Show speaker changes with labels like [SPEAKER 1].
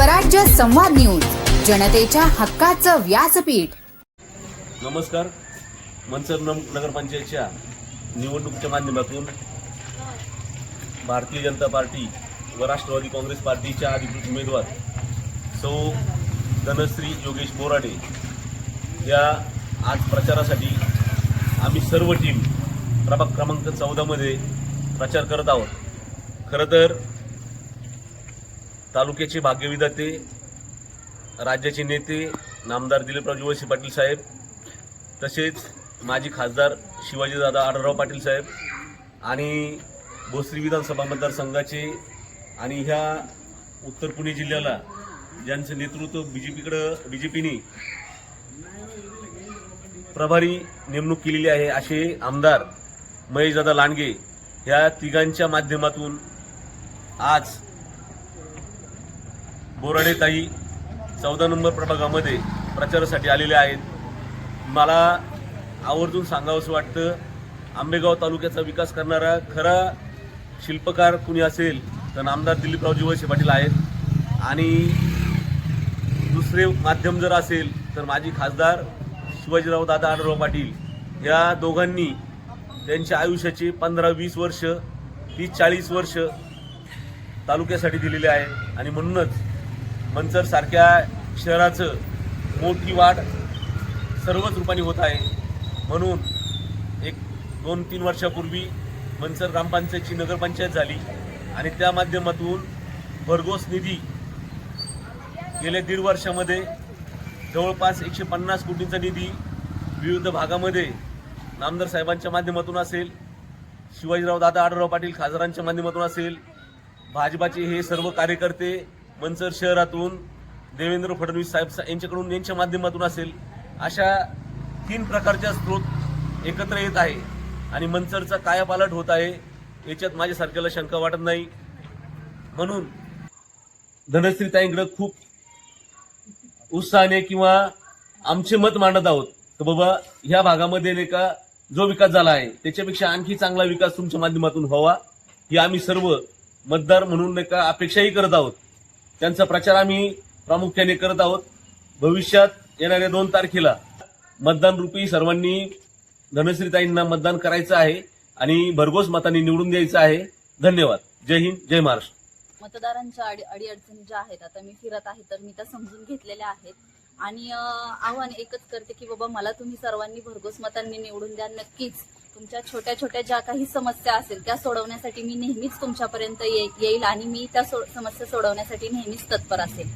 [SPEAKER 1] स्वराज्य संवाद न्यूज जनतेच्या हक्काचं व्यासपीठ.
[SPEAKER 2] नमस्कार. मनसर नगरपंचायतच्या निवडणुकीच्या माध्यमातून भारतीय जनता पार्टी व राष्ट्रवादी काँग्रेस पार्टीच्या अधिकृत उमेदवार सौ धनश्री योगेश बोराडे या आज प्रचारासाठी आम्ही सर्व टीम प्रभाग क्रमांक चौदामध्ये प्रचार करत आहोत. खरं तर तालुक्याचे भाग्यविधाते राज्याचे नेते नामदार दिलीपराव वळसे पाटील साहेब तसेच माजी खासदार शिवाजीदादा आढळराव पाटील साहेब आणि भोसरी विधानसभा मतदारसंघाचे आणि ह्या उत्तर पुणे जिल्ह्याला ज्यांचं नेतृत्व बी जे पीकडं बी जे पीने प्रभारी नेमणूक केलेली आहे असे आमदार महेशदादा लांडगे ह्या तिघांच्या माध्यमातून आज बोराडेताई चौदा नंबर प्रभागामध्ये प्रचारासाठी आलेले आहेत. मला आवर्जून सांगावंसं वाटतं आंबेगाव तालुक्याचा विकास करणारा खरा शिल्पकार कुणी असेल तर नामदार दिलीपरावजी वळसे पाटील आहेत. आणि दुसरे माध्यम जर असेल तर माजी खासदार शिवाजीराव दादा आढळराव पाटील या दोघांनी त्यांच्या आयुष्याची पंधरा वीस वर्ष तीस चाळीस वर्ष तालुक्यासाठी दिलेले आहे. आणि म्हणूनच मंचरसारख्या शहराचं मोठी वाढ सर्वच रूपाने होत आहे. म्हणून एक दोन तीन वर्षापूर्वी मंचर ग्रामपंचायतची नगरपंचायत झाली आणि त्या माध्यमातून भरघोस निधी गेल्या दीड वर्षामध्ये जवळपास एकशे पन्नास कोटींचा निधी विविध भागामध्ये नामदार साहेबांच्या माध्यमातून असेल शिवाजीराव दादा आढळराव पाटील खासदारांच्या माध्यमातून असेल भाजपाचे हे सर्व कार्यकर्ते मंचर शहरातून देवेंद्र फडणवीस साहेब सा- यांच्याकडून यांच्या माध्यमातून असेल अशा तीन प्रकारच्या स्रोत एकत्र येत आहे. आणि मंचरचा कायापालट होत आहे. याच्यात माझ्यासारख्याला शंका वाटत नाही. म्हणून धनश्रीताईंकडे खूप उत्साहाने किंवा आमचे मत मांडत आहोत. तर बाबा ह्या भागामध्ये नाही का जो विकास झाला आहे त्याच्यापेक्षा आणखी चांगला विकास तुमच्या माध्यमातून व्हावा ही आम्ही सर्व मतदार म्हणून नाही का अपेक्षाही करत आहोत. त्यांचा प्रचार आम्ही प्रामुख्याने करत आहोत. भविष्यात येणाऱ्या दोन तारखेला मतदान रूपी सर्वांनी धनश्रीताईंना मतदान करायचं आहे आणि भरघोस मतांनी निवडून द्यायचं आहे. धन्यवाद. जय हिंद जय महाराष्ट्र.
[SPEAKER 3] मतदारांच्या अडी अडीअडचणी ज्या आहेत आता मी फिरत आहे तर मी त्या समजून घेतलेल्या आहेत. आणि आव्हान एकच करते की बाबा मला तुम्ही सर्वांनी भरघोस मतांनी निवडून द्या नक्कीच. तुमच्या छोट्या छोट्या ज्या काही समस्या असेल त्या सोडवण्यासाठी मी नेहमीच तुमच्यापर्यंत येईल आणि मी त्या समस्या सोडवण्यासाठी नेहमीच तत्पर असेल.